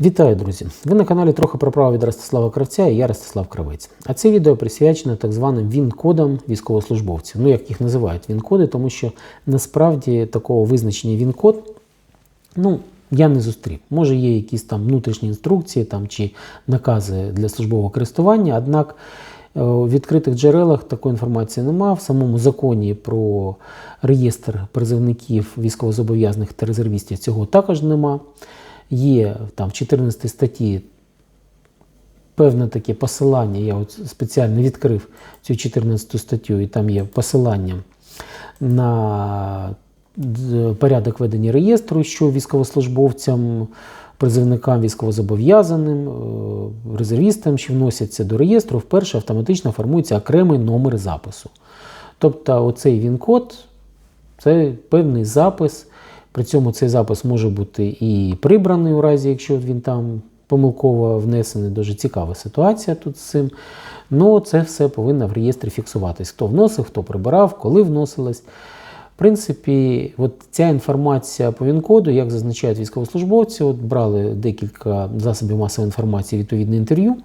Вітаю, друзі! Ви на каналі трохи про право від Ростислава Кравця і я Ростислав Кравець. А це відео присвячено так званим ВІН-кодам військовослужбовців. Ну, як їх називають ВІН-коди, тому що насправді такого визначення ВІН-код, ну, я не зустрів. Може, є якісь там внутрішні інструкції там, чи накази для службового користування, однак е, у відкритих джерелах такої інформації немає. В самому законі про реєстр призовників військовозобов'язаних та резервістів цього також нема. Є там в 14 статті певне таке посилання. Я от спеціально відкрив цю 14 статтю, і там є посилання на порядок ведення реєстру, що військовослужбовцям, призовникам військовозобов'язаним, е, резервістам, що вносяться до реєстру, вперше автоматично формується окремий номер запису. Тобто, оцей він-код це певний запис. При цьому цей запис може бути і прибраний у разі, якщо він там помилково внесений. Дуже цікава ситуація тут з цим. Ну, це все повинно в реєстрі фіксуватись. Хто вносив, хто прибирав, коли вносилось. Принципі, от ця інформація по ВІН-коду, як зазначають військовослужбовці, от брали декілька засобів масової інформації відповідне інтерв'ю.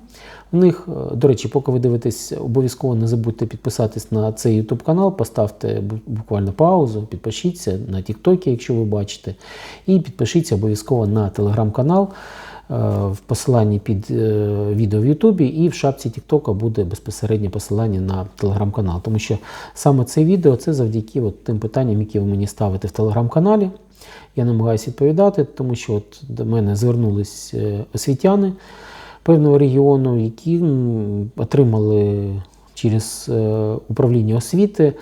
В них, е, до речі, поки ви дивитесь, обов'язково не забудьте підписатись на цей YouTube канал, поставте буквально паузу, підпишіться на TikTok, якщо ви бачите, і підпишіться обов'язково на телеграм-канал. Е, В посиланні під е, відео в Ютубі і в шапці TikTok буде безпосереднє посилання на телеграм-канал. Тому що саме це відео це завдяки от тим питанням, які ви мені ставите в телеграм-каналі. Я намагаюся відповідати, тому що от до мене звернулись е, освітяни певного регіону, які отримали через управління освіти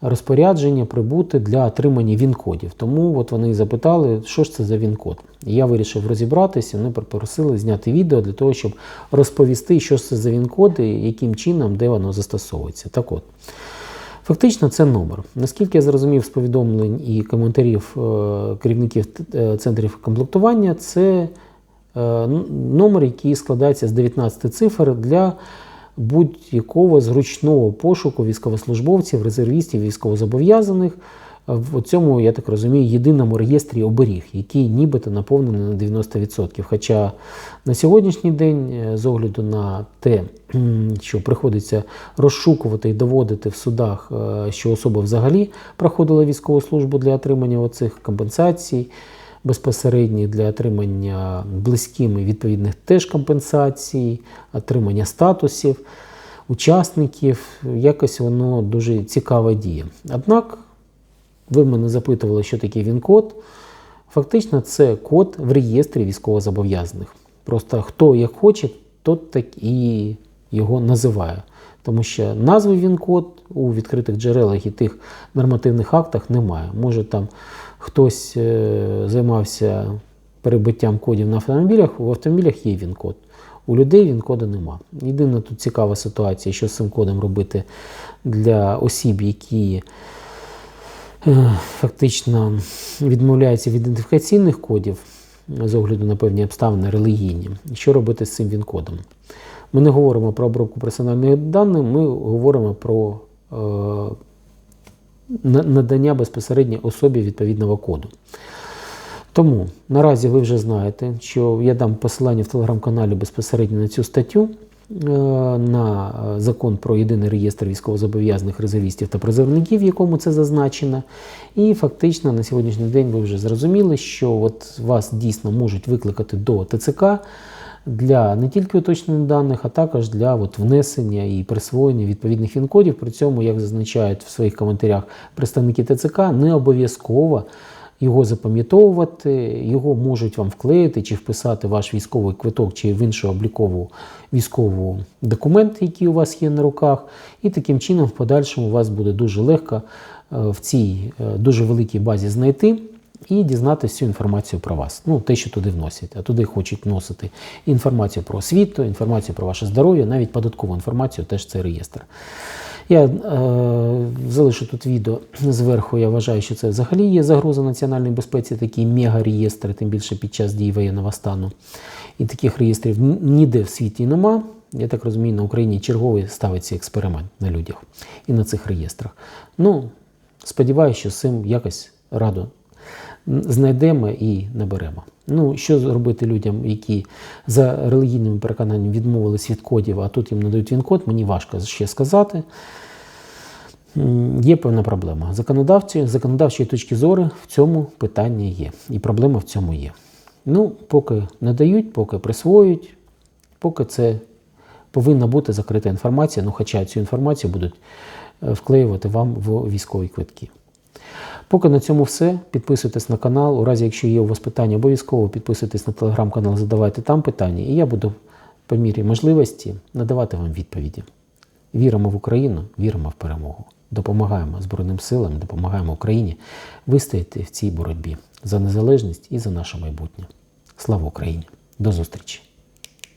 розпорядження прибути для отримання він-кодів. Тому от вони запитали, що ж це за він-код. Я вирішив розібратися. Вони попросили зняти відео для того, щоб розповісти, що це за він-код і яким чином, де воно застосовується. Так от. Фактично, це номер. Наскільки я зрозумів з повідомлень і коментарів е, керівників е, центрів комплектування, це е, номер, який складається з 19 цифр для будь-якого зручного пошуку військовослужбовців, резервістів, військовозобов'язаних в цьому, я так розумію, єдиному реєстрі оберіг, який нібито наповнений на 90%. Хоча на сьогоднішній день, е, з огляду на те, що приходиться розшукувати і доводити в судах, е, що особа взагалі проходила військову службу для отримання оцих компенсацій, безпосередньо для отримання близькими відповідних теж компенсацій, отримання статусів, учасників, якось воно дуже цікаво діє. Однак ви мене запитували, що таке він-код. Фактично, це код в реєстрі військовозобов'язаних. Просто хто як хоче, тот так і його називає. Тому що назви він-код у відкритих джерелах і тих нормативних актах немає. Може там хтось е, займався перебиттям кодів на автомобілях, у автомобілях є він-код. У людей він-коду нема. Єдина тут цікава ситуація, що з цим кодом робити для осіб, які е, фактично відмовляються від ідентифікаційних кодів з огляду на певні обставини релігійні. Що робити з цим він-кодом? Ми не говоримо про обробку персональних даних, ми говоримо про е, надання безпосередньо особі відповідного коду. Тому наразі ви вже знаєте, що я дам посилання в телеграм-каналі безпосередньо на цю статтю е, на е, закон про єдиний реєстр військовозобов'язаних резервістів та призовників, в якому це зазначено. І фактично на сьогоднішній день ви вже зрозуміли, що от вас дійсно можуть викликати до ТЦК для не тільки уточнення даних, а також для от внесення і присвоєння відповідних він-кодів. При цьому, як зазначають в своїх коментарях представники ТЦК, не обов'язково його запам'ятовувати, його можуть вам вклеїти чи вписати в ваш військовий квиток чи в іншу облікову військову документ, який у вас є на руках, і таким чином в подальшому вас буде дуже легко е, в цій е, дуже великій базі знайти. І дізнатися всю інформацію про вас. Ну, те, що туди вносять. А туди хочуть вносити інформацію про освіту, інформацію про ваше здоров'я, навіть податкову інформацію, теж це реєстр. Я е, залишу тут відео зверху. Я вважаю, що це взагалі є загроза національній безпеці, такі мега-реєстри, тим більше під час дії воєнного стану. І таких реєстрів ніде в світі нема. Я так розумію, на Україні черговий ставиться експеримент на людях і на цих реєстрах. Ну, сподіваюся, що з цим якось радо знайдемо і наберемо. Ну, що зробити людям, які за релігійними переконаннями відмовились від кодів, а тут їм надають він код, мені важко ще сказати. Є певна проблема. Законодавці, законодавчої точки зору в цьому питання є. І проблема в цьому є. Ну, поки надають, поки присвоюють, поки це повинна бути закрита інформація, ну хоча цю інформацію будуть е, вклеювати вам в військові квитки. Поки на цьому все. Підписуйтесь на канал. У разі, якщо є у вас питання, обов'язково підписуйтесь на телеграм-канал, задавайте там питання, і я буду по мірі можливості надавати вам відповіді. Віримо в Україну, віримо в перемогу. Допомагаємо Збройним силам, допомагаємо Україні вистояти в цій боротьбі за незалежність і за наше майбутнє. Слава Україні! До зустрічі!